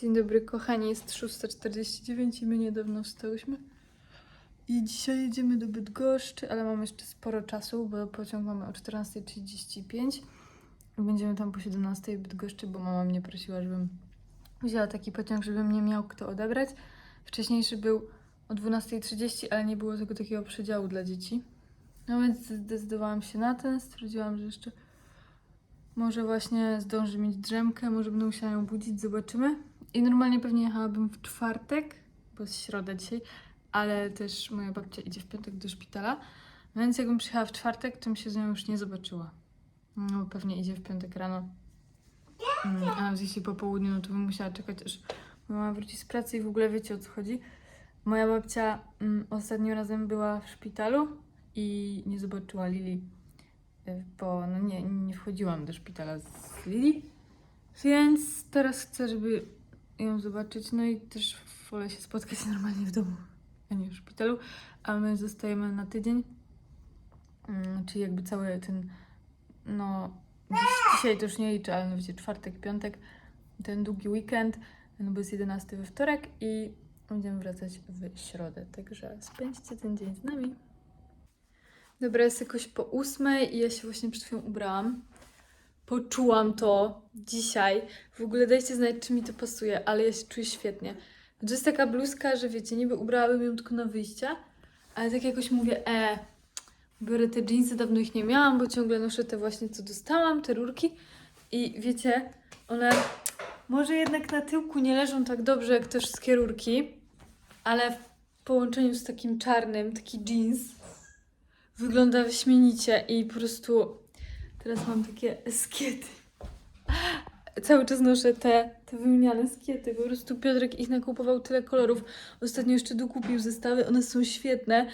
Dzień dobry kochani, jest 6.49 i my niedawno wstałyśmy. I dzisiaj jedziemy do Bydgoszczy, ale mamy jeszcze sporo czasu, bo pociąg mamy o 14.35 i będziemy tam po 17.00 w Bydgoszczy, bo mama mnie prosiła, żebym wzięła taki pociąg, żeby mnie miał kto odebrać. Wcześniejszy był o 12.30, ale nie było tego takiego przedziału dla dzieci. No więc zdecydowałam się na ten, stwierdziłam, że jeszcze może właśnie zdąży mieć drzemkę, może będę musiała ją budzić, zobaczymy. I normalnie pewnie jechałabym w czwartek, bo jest środa dzisiaj, ale też moja babcia idzie w piątek do szpitala, więc jakbym przyjechała w czwartek, to bym się z nią już nie zobaczyła. No pewnie idzie w piątek rano. Mm, A jeśli po południu, no to bym musiała czekać, aż mama wróci z pracy i w ogóle wiecie o co chodzi. Moja babcia mm, ostatnim razem była w szpitalu i nie zobaczyła Lili, y, bo no nie, nie wchodziłam do szpitala z Lili, więc teraz chcę, żeby ją zobaczyć, no i też wolę się spotkać normalnie w domu, a nie w szpitalu, a my zostajemy na tydzień, Mm, czyli jakby cały ten, no dzisiaj to już nie liczę, ale no wiecie, czwartek, piątek, ten długi weekend, no bo jest 11 we wtorek i będziemy wracać w środę, także spędźcie ten dzień z nami. Dobra, jest jakoś po ósmej i ja się właśnie przed chwilą ubrałam. Poczułam to dzisiaj. W ogóle dajcie znać, czy mi to pasuje, ale ja się czuję świetnie. To jest taka bluzka, że wiecie, niby ubrałabym ją tylko na wyjście, ale tak jakoś mówię, e, biorę te jeansy, dawno ich nie miałam, bo ciągle noszę te właśnie, co dostałam, te rurki. I wiecie, one może jednak na tyłku nie leżą tak dobrze, jak te wszystkie rurki, ale w połączeniu z takim czarnym, taki jeans, wygląda wyśmienicie i po prostu teraz mam takie skiety. Cały czas noszę te, te wymieniane skiety. Po prostu Piotrek ich nakupował tyle kolorów. Ostatnio jeszcze dokupił zestawy, one są świetne.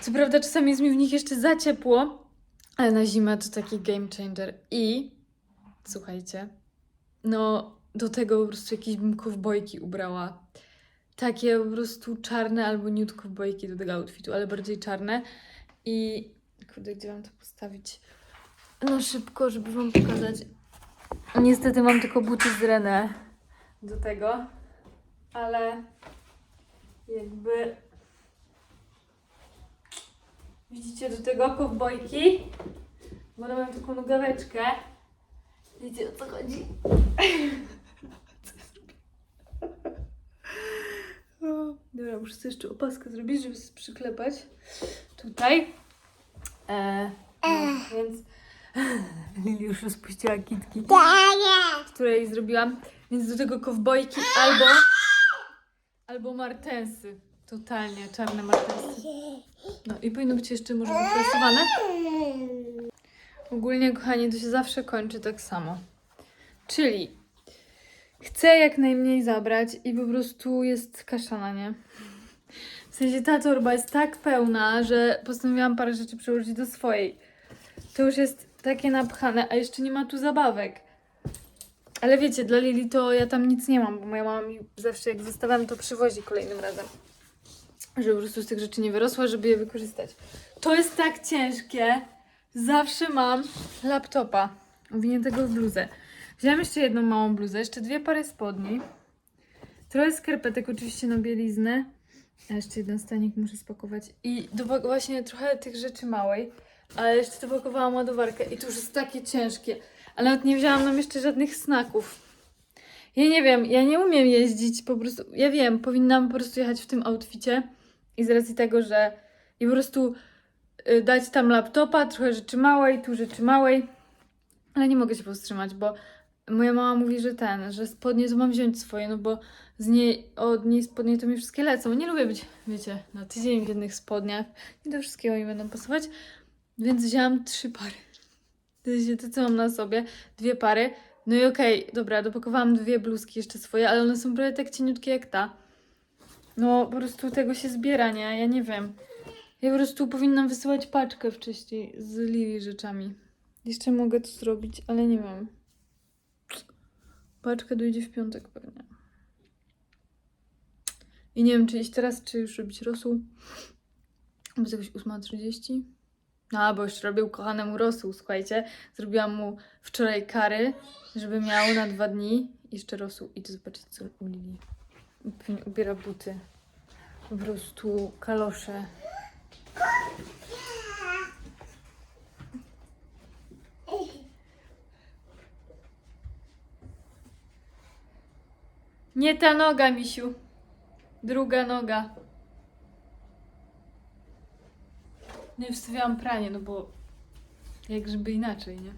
Co prawda czasami jest mi w nich jeszcze za ciepło, ale na zimę to taki game changer. I słuchajcie, no do tego po prostu jakieś bym kowbojki ubrała. Takie po prostu czarne albo nude kowbojki do tego outfitu, ale bardziej czarne. I kurde, gdzie mam to postawić? No szybko, żeby wam pokazać. Niestety mam tylko buty z René do tego, ale jakby widzicie do tego kowbojki, bo one mają taką nogaweczkę. Wiecie o co chodzi? O, Dobra, muszę sobie jeszcze opaskę zrobić, żeby sobie przyklepać tutaj. E, no, więc Lili już rozpuściła kitki, które jej zrobiłam. Więc do tego kowbojki albo albo martensy. Totalnie, czarne martensy. No i powinno być jeszcze może wyprasowane. Ogólnie, kochani, to się zawsze kończy tak samo. Czyli chcę jak najmniej zabrać i po prostu jest kaszana, nie? W sensie ta torba jest tak pełna, że postanowiłam parę rzeczy przełożyć do swojej. To już jest takie napchane, a jeszcze nie ma tu zabawek. Ale wiecie, dla Lili to ja tam nic nie mam, bo moja mama mi zawsze jak zostawiam, to przywozi kolejnym razem. Żeby po prostu z tych rzeczy nie wyrosła, żeby je wykorzystać. To jest tak ciężkie. Zawsze mam laptopa owiniętego w bluzę. Wziąłem jeszcze jedną małą bluzę, jeszcze dwie pary spodni. Trochę skarpetek oczywiście na bieliznę. A jeszcze jeden stanik muszę spakować. I do, właśnie trochę tych rzeczy małej. Ale jeszcze dopakowałam ładowarkę i to już jest takie ciężkie. Ale nawet nie wzięłam nam jeszcze żadnych snaków. Ja nie wiem, ja nie umiem jeździć po prostu. Ja wiem, powinnam po prostu jechać w tym outficie i z racji tego, że i po prostu y, dać tam laptopa, trochę rzeczy małej, tu rzeczy małej. Ale nie mogę się powstrzymać, bo moja mama mówi, że ten, że spodnie to mam wziąć swoje, no bo z niej, od niej spodnie to mi wszystkie lecą. Nie lubię być, wiecie, na tydzień w jednych spodniach. Nie do wszystkiego mi będą pasować. Więc wzięłam trzy pary. To to, co mam na sobie. Dwie pary. No i okej, dobra, dopakowałam dwie bluzki jeszcze swoje, ale one są prawie tak cieniutkie jak ta. No, po prostu tego się zbiera, nie? Ja nie wiem. Ja po prostu powinnam wysyłać paczkę wcześniej z Lili rzeczami. Jeszcze mogę to zrobić, ale nie wiem. Paczka dojdzie w piątek pewnie. I nie wiem, czy iść teraz, czy już robić rosół. Bo jest jakoś 8.30. No, bo już robił kochanemu rosół, słuchajcie. Zrobiłam mu wczoraj kary, żeby miał na dwa dni jeszcze rosół. Idę zobaczyć, co u Lili. Ubiera buty. Po prostu kalosze. Nie ta noga, misiu. Druga noga. Nie wstawiałam pranie, no bo jak żeby inaczej, nie?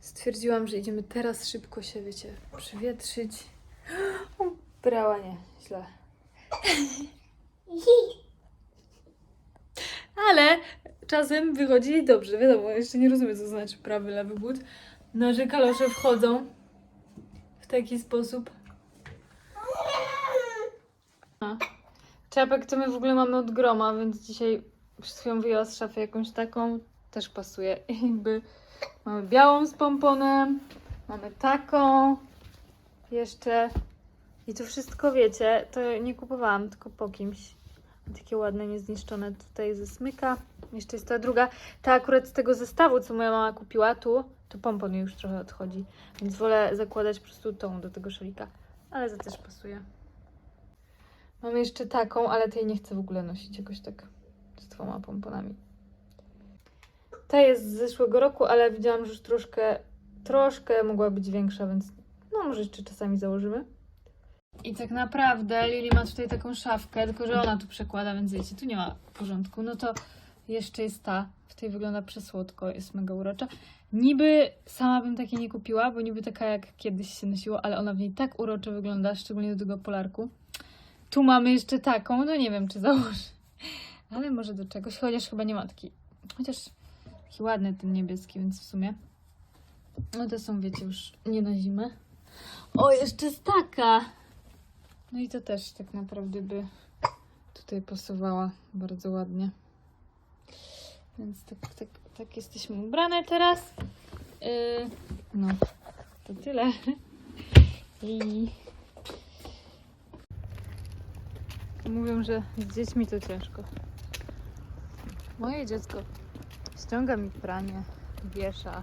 Stwierdziłam, że idziemy teraz szybko się, wiecie, przywietrzyć. Brała nie, źle. Ale czasem wychodzi dobrze, wiadomo, jeszcze nie rozumiem, co znaczy prawy, lewy but. No, że kalosze wchodzą w taki sposób. A. Czapek to my w ogóle mamy od groma, więc dzisiaj przed chwilą wyjęła z szafy jakąś taką, też pasuje. I jakby mamy białą z pomponem, mamy taką, jeszcze i to wszystko wiecie, to nie kupowałam, tylko po kimś. Takie ładne, niezniszczone tutaj ze smyka. Jeszcze jest ta druga. Ta akurat z tego zestawu, co moja mama kupiła tu, to pompon już trochę odchodzi. Więc wolę zakładać po prostu tą do tego szalika. Ale to też pasuje. Mamy jeszcze taką, ale tej nie chcę w ogóle nosić jakoś tak z dwoma pomponami. Ta jest z zeszłego roku, ale widziałam, że już troszkę, troszkę mogła być większa, więc no może jeszcze czasami założymy. I tak naprawdę Lili ma tutaj taką szafkę, tylko że ona tu przekłada, więc wiecie, tu nie ma porządku. No to jeszcze jest ta. W tej wygląda przesłodko, jest mega urocza. Niby sama bym takiej nie kupiła, bo niby taka jak kiedyś się nosiło, ale ona w niej tak uroczo wygląda, szczególnie do tego polarku. Tu mamy jeszcze taką, no nie wiem czy założę. Ale może do czegoś, chociaż chyba nie ma takiej. Chociaż taki ładny ten niebieski, więc w sumie. No to są, wiecie, już nie na zimę. O, jeszcze jest taka! No i to też tak naprawdę by tutaj pasowała bardzo ładnie. Więc tak, tak, tak jesteśmy ubrane teraz. Yy, no, to tyle. I mówią, że z dziećmi to ciężko. Moje dziecko ściąga mi pranie, wiesza,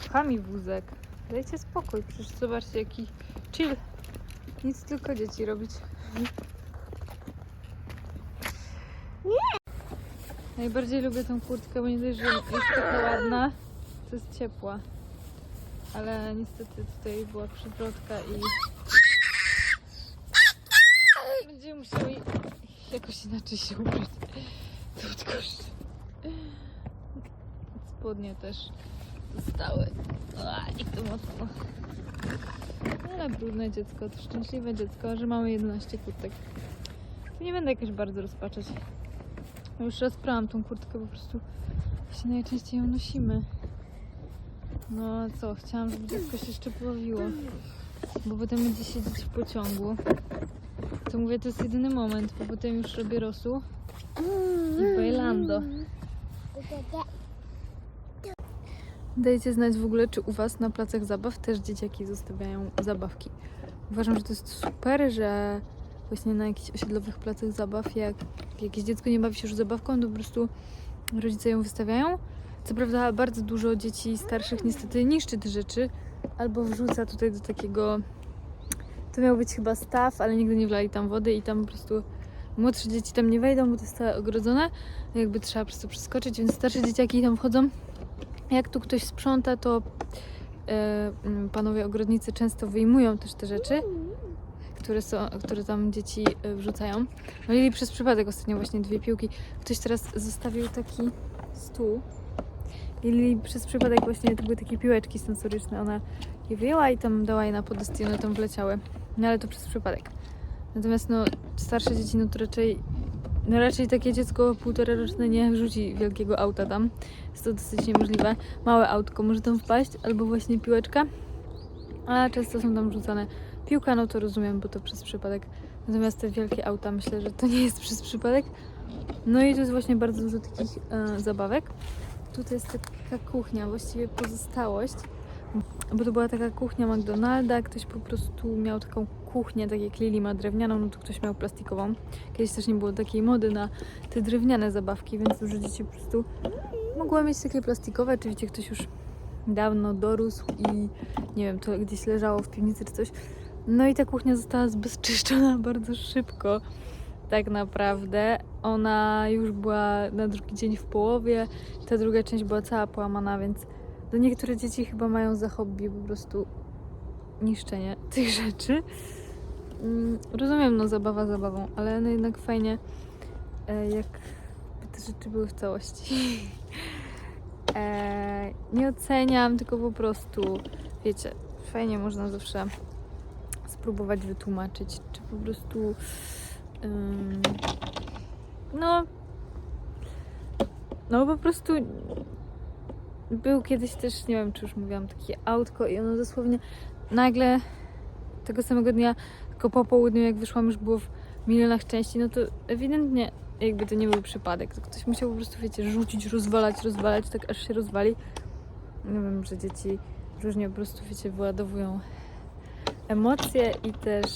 pcha mi wózek. Dajcie spokój, przecież zobaczcie jaki chill. Nic tylko dzieci robić. Najbardziej lubię tą kurtkę, bo nie dość, że jest taka ładna, to jest ciepła. Ale niestety tutaj była przywrotka i będziemy musieli jakoś inaczej się ubrać. Odkoszczy. Spodnie też zostały. I to mocno. Ale brudne dziecko, to szczęśliwe dziecko, że mamy 11 kurtek. Nie będę jakoś bardzo rozpaczać. Już raz prałam tą kurtkę, po prostu się najczęściej ją nosimy. No a co, chciałam, żeby dziecko się jeszcze pobawiło. Bo potem będzie siedzieć w pociągu. To mówię, to jest jedyny moment, bo potem już robię rosół i bailando. Dajcie znać w ogóle, czy u Was na placach zabaw też dzieciaki zostawiają zabawki. Uważam, że to jest super, że właśnie na jakichś osiedlowych placach zabaw, jak jakieś dziecko nie bawi się już zabawką, to po prostu rodzice ją wystawiają. Co prawda bardzo dużo dzieci starszych niestety niszczy te rzeczy, albo wrzuca tutaj do takiego... To miał być chyba staw, ale nigdy nie wlali tam wody i tam po prostu młodsze dzieci tam nie wejdą, bo to jest ogrodzone. Jakby trzeba przez to przeskoczyć, więc starsze dzieciaki tam wchodzą. Jak tu ktoś sprząta, to mm, panowie ogrodnicy często wyjmują też te rzeczy, które, są, które tam dzieci e, wrzucają. No Lili przez przypadek ostatnio właśnie dwie piłki. Ktoś teraz zostawił taki stół. Lili przez przypadek właśnie to były takie piłeczki sensoryczne. Ona je wyjęła i tam dała je na podest i one tam wleciały. No ale to przez przypadek. Natomiast no starsze dzieci no to raczej no raczej takie dziecko półtora roczne nie wrzuci wielkiego auta tam. Jest to dosyć niemożliwe. Małe autko może tam wpaść, albo właśnie piłeczka. A często są tam wrzucane piłka, no to rozumiem, bo to przez przypadek. Natomiast te wielkie auta myślę, że to nie jest przez przypadek. No i tu jest właśnie bardzo dużo takich e, zabawek. Tutaj jest taka kuchnia, właściwie pozostałość. Bo to była taka kuchnia McDonalda, ktoś po prostu miał taką kuchnię, tak jak Lili ma drewnianą, no to ktoś miał plastikową. Kiedyś też nie było takiej mody na te drewniane zabawki, więc dużo dzieci po prostu mogło mieć takie plastikowe. Czy wiecie, ktoś już dawno dorósł i nie wiem, to gdzieś leżało w piwnicy czy coś. No i ta kuchnia została zbezczyszczona bardzo szybko. Tak naprawdę. Ona już była na drugi dzień w połowie, ta druga część była cała połamana, więc do niektóre dzieci chyba mają za hobby po prostu niszczenie tych rzeczy. Mm, Rozumiem, no zabawa zabawą, ale no jednak fajnie, e, jak te rzeczy były w całości. E, nie oceniam, tylko po prostu, wiecie, fajnie można zawsze spróbować wytłumaczyć, czy po prostu no no po prostu był kiedyś też, nie wiem czy już mówiłam, takie autko i ono dosłownie nagle tego samego dnia, tylko po południu jak wyszłam już było w milionach części, no to ewidentnie jakby to nie był przypadek, to ktoś musiał po prostu, wiecie, rzucić, rozwalać, rozwalać, tak aż się rozwali. Nie wiem, że dzieci różnie po prostu, wiecie, wyładowują emocje i też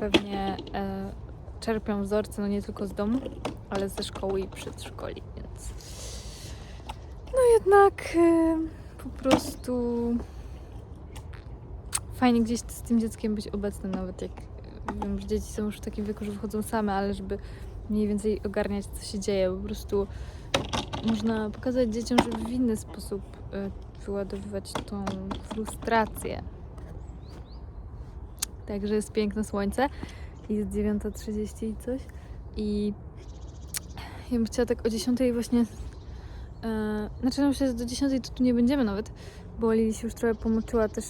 pewnie e, czerpią wzorce, no nie tylko z domu, ale ze szkoły i przedszkoli, no jednak e, po prostu fajnie gdzieś z tym dzieckiem być obecnym, nawet jak e, wiem, że dzieci są już w takim wieku, że wychodzą same, ale żeby mniej więcej ogarniać, co się dzieje, po prostu można pokazać dzieciom, żeby w inny sposób e, wyładowywać tą frustrację. Także jest piękne słońce jest 9.30 i coś. I ja bym chciała tak o 10 właśnie. E, znaczy, no myślę, że do 10 to tu nie będziemy nawet, bo Lili się już trochę pomoczyła, też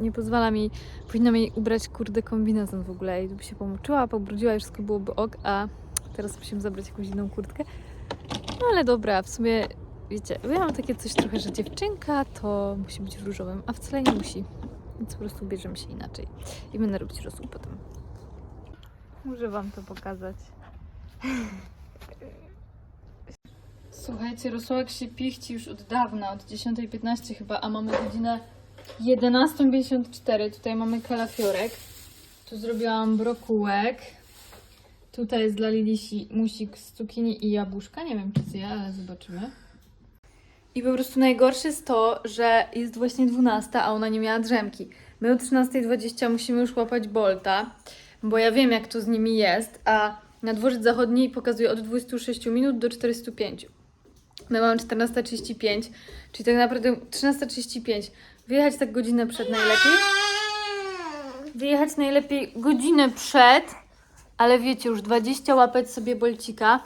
nie pozwala mi, powinnam jej ubrać kurde kombinezon w ogóle i by się pomoczyła, pobrudziła i wszystko byłoby ok, a teraz musimy zabrać jakąś inną kurtkę. No ale dobra, w sumie wiecie, ja mam takie coś trochę, że dziewczynka to musi być różowym, a wcale nie musi. Więc po prostu bierzemy się inaczej. I będę robić rosół potem. Muszę wam to pokazać. Słuchajcie, rosołek się pichci już od dawna, od 10.15 chyba, a mamy godzinę 11.54. Tutaj mamy kalafiorek. Tu zrobiłam brokułek. Tutaj jest dla Lilisi musik z cukinii i jabłuszka. Nie wiem, czy zje, ale zobaczymy. I po prostu najgorsze jest to, że jest właśnie 12, a ona nie miała drzemki. My o 13.20 musimy już łapać Bolta, bo ja wiem, jak to z nimi jest, a na dworzec zachodni pokazuje od 26 minut do 45. My mamy 14.35, czyli tak naprawdę 13.35. Wyjechać tak godzinę przed najlepiej. Wyjechać najlepiej godzinę przed, ale wiecie, już 20 łapać sobie bolcika.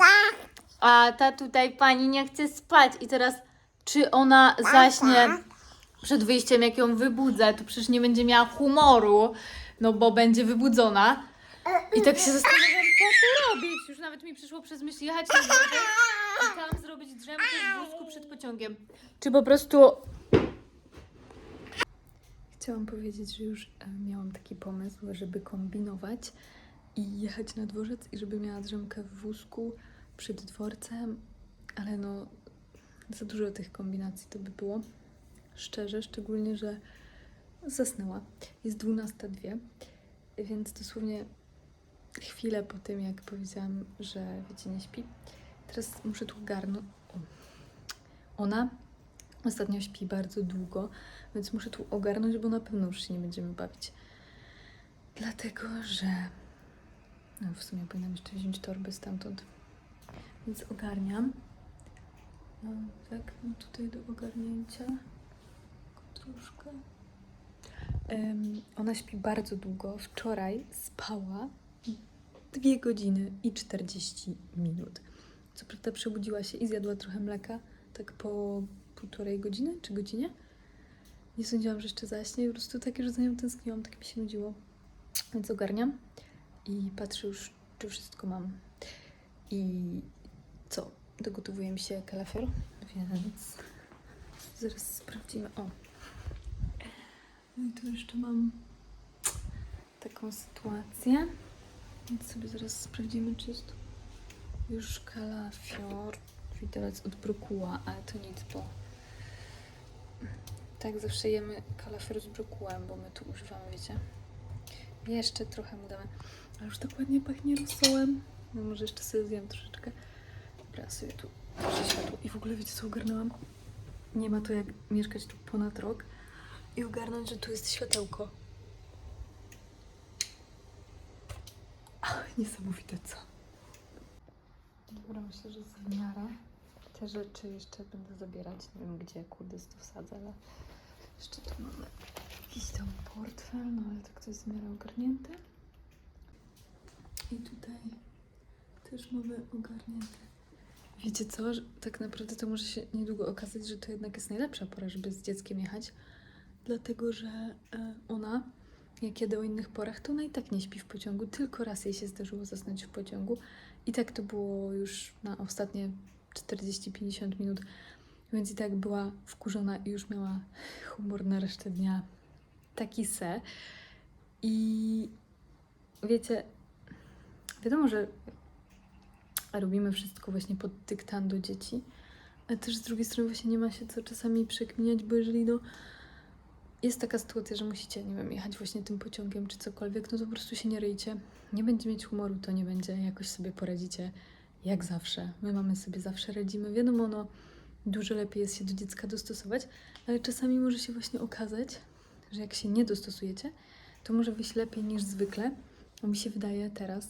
A ta tutaj pani nie chce spać i teraz czy ona zaśnie przed wyjściem, jak ją wybudzę, to przecież nie będzie miała humoru, no bo będzie wybudzona. I tak się zastanawiam, co tu robić. Już nawet mi przyszło przez myśl jechać na tam zrobić drzemkę w wózku przed pociągiem. Czy po prostu... Chciałam powiedzieć, że już e, miałam taki pomysł, żeby kombinować i jechać na dworzec i żeby miała drzemkę w wózku przed dworcem, ale no za dużo tych kombinacji to by było. Szczerze, szczególnie, że zasnęła. Jest 12.02, więc dosłownie chwilę po tym, jak powiedziałam, że wiecie, nie śpi. Teraz muszę tu ogarnąć. Ona ostatnio śpi bardzo długo, więc muszę tu ogarnąć, bo na pewno już się nie będziemy bawić. Dlatego, że no w sumie powinnam jeszcze wziąć torby stamtąd. Więc ogarniam. No, tak, no tutaj do ogarnięcia. Troszkę. Em, ona śpi bardzo długo. Wczoraj spała 2 godziny i 40 minut. Co prawda przebudziła się i zjadła trochę mleka, tak po półtorej godziny czy godzinie. Nie sądziłam, że jeszcze zaśnie. Po prostu tak już za nią tęskniłam, tak mi się nudziło. Więc ogarniam i patrzę już, czy wszystko mam. I co? Dogotowuje mi się kalafior, więc zaraz sprawdzimy. O! No i tu jeszcze mam taką sytuację. Więc sobie zaraz sprawdzimy, czy jest już kalafior. Widelec od brokuła, ale to nic, bo tak zawsze jemy kalafior z brokułem, bo my tu używamy, wiecie. Jeszcze trochę mu damy. Ale już tak ładnie pachnie rosołem. No może jeszcze sobie zjem troszeczkę. Dobra, sobie tu światło. I w ogóle wiecie co ogarnęłam? Nie ma to jak mieszkać tu ponad rok, i ogarnąć, że tu jest światełko. Niesamowite co. Dobra, myślę, że jest w miarę. Te rzeczy jeszcze będę zabierać. Nie wiem gdzie, kurde, to wsadzę, ale jeszcze tu mamy jakiś tam portfel, no ale tak to jest w miarę ogarnięte. I tutaj też mamy ogarnięte. Wiecie co? Tak naprawdę to może się niedługo okazać, że to jednak jest najlepsza pora, żeby z dzieckiem jechać. Dlatego, że e, ona, jak jedę o innych porach, to ona i tak nie śpi w pociągu. Tylko raz jej się zdarzyło zasnąć w pociągu. I tak to było już na ostatnie 40-50 minut. Więc i tak była wkurzona i już miała humor na resztę dnia taki se. I wiecie, wiadomo, że robimy wszystko właśnie pod dyktando dzieci, ale też z drugiej strony właśnie nie ma się co czasami przekminiać, bo jeżeli no jest taka sytuacja, że musicie, nie wiem, jechać właśnie tym pociągiem czy cokolwiek, no to po prostu się nie ryjcie. Nie będzie mieć humoru, to nie będzie, jakoś sobie poradzicie, jak zawsze. My mamy sobie zawsze radzimy. Wiadomo, no dużo lepiej jest się do dziecka dostosować, ale czasami może się właśnie okazać, że jak się nie dostosujecie, to może wyjść lepiej niż zwykle. Bo mi się wydaje teraz,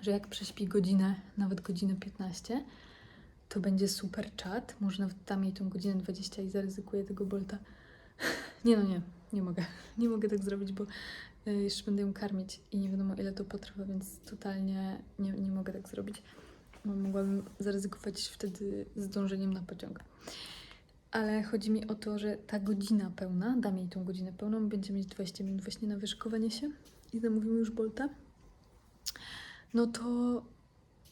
że jak prześpi godzinę, nawet godzinę 15, to będzie super czat. Może nawet dam jej tą godzinę 20 i zaryzykuję tego bolta. Nie no nie, nie mogę. Nie mogę tak zrobić, bo y, jeszcze będę ją karmić i nie wiadomo ile to potrwa, więc totalnie nie, nie mogę tak zrobić. Mogłabym zaryzykować wtedy zdążeniem na pociąg. Ale chodzi mi o to, że ta godzina pełna, dam jej tą godzinę pełną, będzie mieć 20 minut właśnie na wyszkowanie się i zamówimy już bolta no to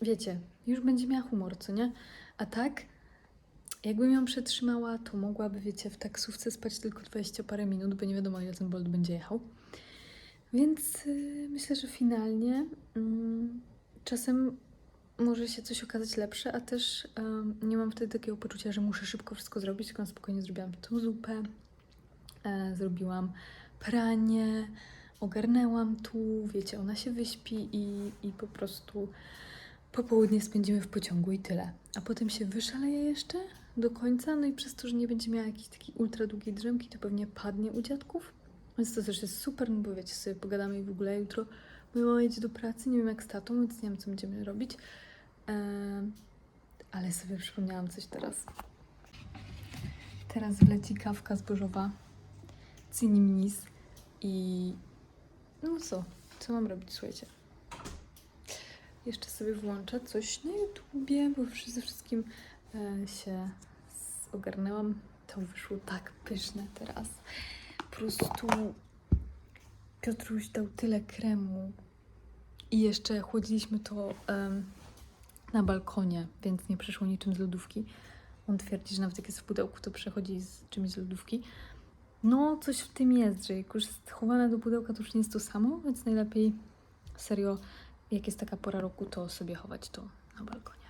wiecie, już będzie miała humor, co nie? A tak, jakbym ją przetrzymała, to mogłaby, wiecie, w taksówce spać tylko 20 parę minut, bo nie wiadomo, ile ten Bolt będzie jechał. Więc yy, myślę, że finalnie mm, czasem może się coś okazać lepsze, a też nie mam wtedy takiego poczucia, że muszę szybko wszystko zrobić, tylko spokojnie zrobiłam tą zupę, e, zrobiłam pranie, ogarnęłam tu, wiecie, ona się wyśpi i, i po prostu popołudnie spędzimy w pociągu i tyle. A potem się wyszaleje jeszcze do końca, no i przez to, że nie będzie miała jakiejś takiej ultra długiej drzemki, to pewnie padnie u dziadków. Więc to też jest super, no bo wiecie, sobie pogadamy i w ogóle jutro moja mama jedzie do pracy, nie wiem jak z tatą, więc nie wiem, co będziemy robić. Em, ale sobie przypomniałam coś teraz. Teraz wleci kawka zbożowa, cinimnis i no co? Co mam robić, słuchajcie? Jeszcze sobie włączę coś na YouTubie, bo przede wszystkim się z- ogarnęłam. To wyszło tak pyszne teraz. Po prostu Piotruś dał tyle kremu i jeszcze chłodziliśmy to em, na balkonie, więc nie przyszło niczym z lodówki. On twierdzi, że nawet jak jest w pudełku, to przechodzi z czymś z lodówki. No, coś w tym jest, że jak już jest chowane do pudełka, to już nie jest to samo, więc najlepiej serio, jak jest taka pora roku, to sobie chować to na balkonie.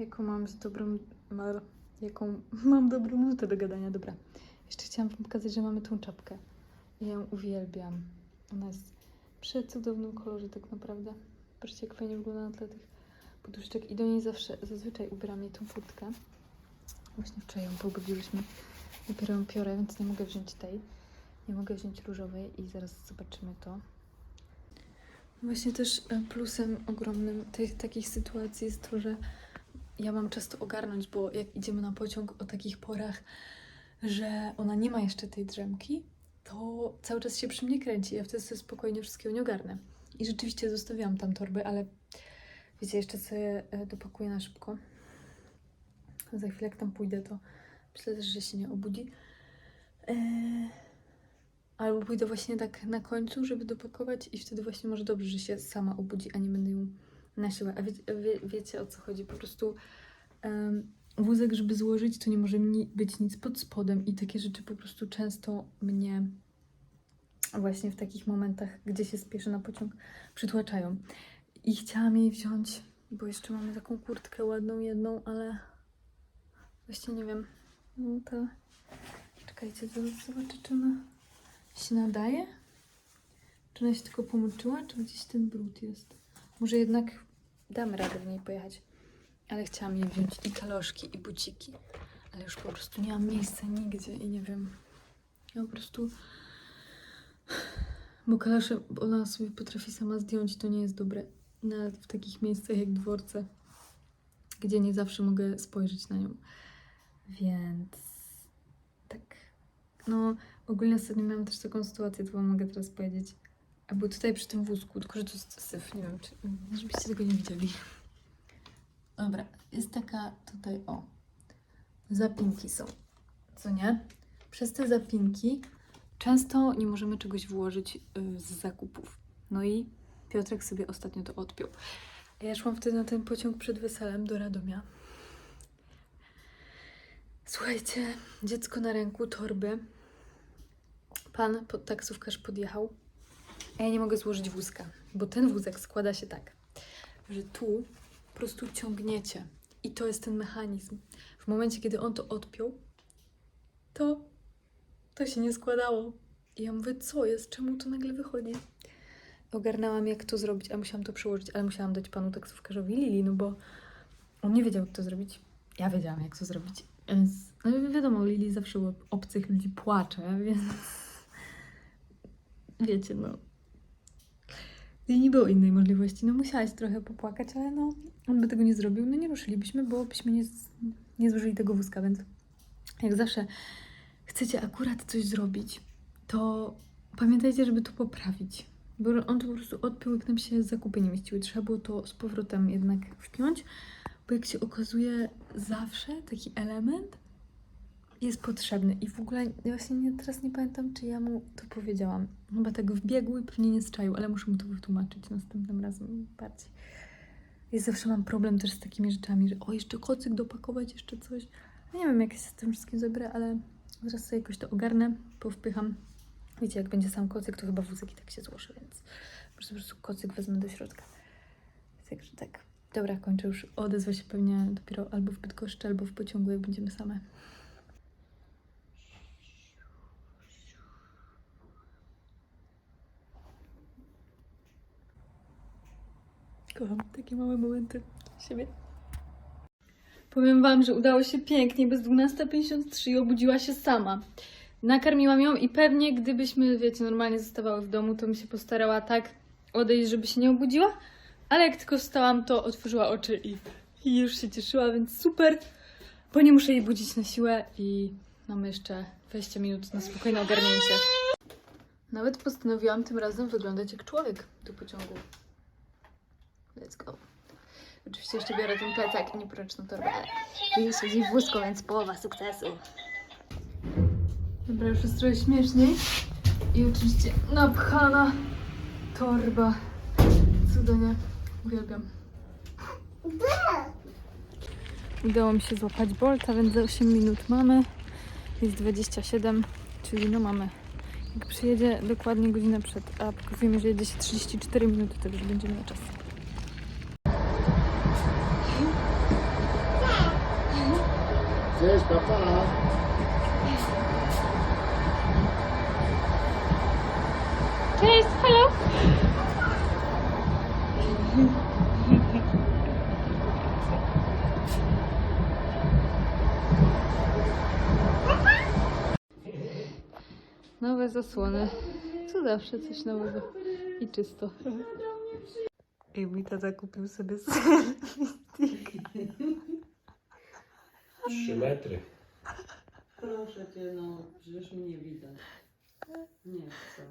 Jaką mam z dobrą, ma- jaką mam dobrą minutę do gadania, dobra. Jeszcze chciałam wam pokazać, że mamy tą czapkę. Ja ją uwielbiam. Ona jest w przecudownym kolorze tak naprawdę. Patrzcie, jak fajnie wygląda na tle tych poduszczek i do niej zawsze, zazwyczaj ubieram jej tą kurtkę. Właśnie wczoraj ją pogubiłyśmy. Dopiero ją piorę, więc nie mogę wziąć tej. Nie mogę wziąć różowej i zaraz zobaczymy to. Właśnie też e, plusem ogromnym tych takich sytuacji jest to, że ja mam czas to ogarnąć, bo jak idziemy na pociąg o takich porach, że ona nie ma jeszcze tej drzemki, to cały czas się przy mnie kręci. Ja wtedy sobie spokojnie wszystkiego nie ogarnę. I rzeczywiście zostawiłam tam torby, ale wiecie, jeszcze sobie e, dopakuję na szybko. Za chwilę jak tam pójdę, to myślę też, że się nie obudzi. Eee, albo pójdę właśnie tak na końcu, żeby dopakować i wtedy właśnie może dobrze, że się sama obudzi, a nie będę ją na siłę. A wie, wie, wiecie o co chodzi? Po prostu em, wózek, żeby złożyć, to nie może ni- być nic pod spodem i takie rzeczy po prostu często mnie właśnie w takich momentach, gdzie się spieszę na pociąg, przytłaczają. I chciałam jej wziąć, bo jeszcze mamy taką kurtkę ładną jedną, ale właśnie nie wiem. No to czekajcie, zaraz zobaczę, czy ona się nadaje? Czy ona się tylko pomoczyła, czy gdzieś ten brud jest? Może jednak damy radę w niej pojechać. Ale chciałam jej wziąć i kaloszki, i buciki. Ale już po prostu nie mam miejsca nigdzie i nie wiem, Ja po prostu... Bo kaleszę ona sobie potrafi sama zdjąć, to nie jest dobre. Nawet w takich miejscach jak dworce, gdzie nie zawsze mogę spojrzeć na nią. Więc tak. No, ogólnie ostatnio miałam też taką sytuację, to wam mogę teraz powiedzieć. A był tutaj przy tym wózku, tylko że to jest syf, nie wiem, czy, żebyście tego nie widzieli. Dobra, jest taka tutaj, o, zapinki są, co nie? Przez te zapinki często nie możemy czegoś włożyć y, z zakupów. No i Piotrek sobie ostatnio to odpiął. Ja szłam wtedy na ten pociąg przed weselem do Radomia. Słuchajcie, dziecko na ręku, torby. Pan pod taksówkarz podjechał, a ja nie mogę złożyć wózka, bo ten wózek składa się tak, że tu po prostu ciągniecie i to jest ten mechanizm. W momencie, kiedy on to odpiął, to to się nie składało. I ja mówię, co jest? Czemu to nagle wychodzi? Ogarnęłam, jak to zrobić, a musiałam to przełożyć, ale musiałam dać panu taksówkarzowi Lili, no bo on nie wiedział, jak to zrobić. Ja wiedziałam, jak to zrobić. Więc, no wi- wiadomo, Lili zawsze obcych ludzi płacze, więc wiecie, no. I nie było innej możliwości. No musiałaś trochę popłakać, ale no, on by tego nie zrobił, no nie ruszylibyśmy, bo byśmy nie, nie złożyli tego wózka, więc jak zawsze chcecie akurat coś zrobić, to pamiętajcie, żeby to poprawić. Bo on to po prostu odpiął, jak nam się zakupy nie mieściły. Trzeba było to z powrotem jednak wpiąć, bo jak się okazuje, zawsze taki element jest potrzebny. I w ogóle właśnie nie, teraz nie pamiętam, czy ja mu to powiedziałam. Chyba tak wbiegł i pewnie nie zczaił, ale muszę mu to wytłumaczyć następnym razem bardziej. Ja zawsze mam problem też z takimi rzeczami, że o, jeszcze kocyk dopakować, jeszcze coś. Nie wiem, jak się z tym wszystkim zebrę, ale zaraz sobie jakoś to ogarnę, powpycham. Wiecie, jak będzie sam kocyk, to chyba wózek i tak się złoży, więc może po prostu kocyk wezmę do środka. Także tak. Dobra, kończę już. Odezwę się pewnie dopiero albo w Bydgoszczy, albo w pociągu, jak będziemy same. Kocham takie małe momenty siebie. Powiem Wam, że udało się pięknie, bez 12.53 i obudziła się sama. Nakarmiłam ją i pewnie gdybyśmy, wiecie, normalnie zostawały w domu, to bym się postarała tak odejść, żeby się nie obudziła. Ale jak tylko wstałam, to otworzyła oczy i, i już się cieszyła, więc super. Bo nie muszę jej budzić na siłę i mamy jeszcze 20 minut na spokojne ogarnięcie. Nawet postanowiłam tym razem wyglądać jak człowiek do pociągu. Let's go. Oczywiście jeszcze biorę ten plecak i nieporęczną torbę, ale Lili siedzi w wózku, więc połowa sukcesu. Dobra, już jest trochę śmieszniej. I oczywiście napchana torba. Cudownie. Uwielbiam. Udało mi się złapać Bolta, więc za 8 minut mamy. Jest 27, czyli no mamy. Jak przyjedzie dokładnie godzinę przed, a pokazuje mi, że jedzie się 34 minuty, już będziemy na czas. Cześć, papa. Cześć, hello! Nowe zasłony. Co zawsze coś nowego. I czysto. I mój tata kupił sobie Trzy metry. Proszę cię, no przecież mnie widać. Nie chcę.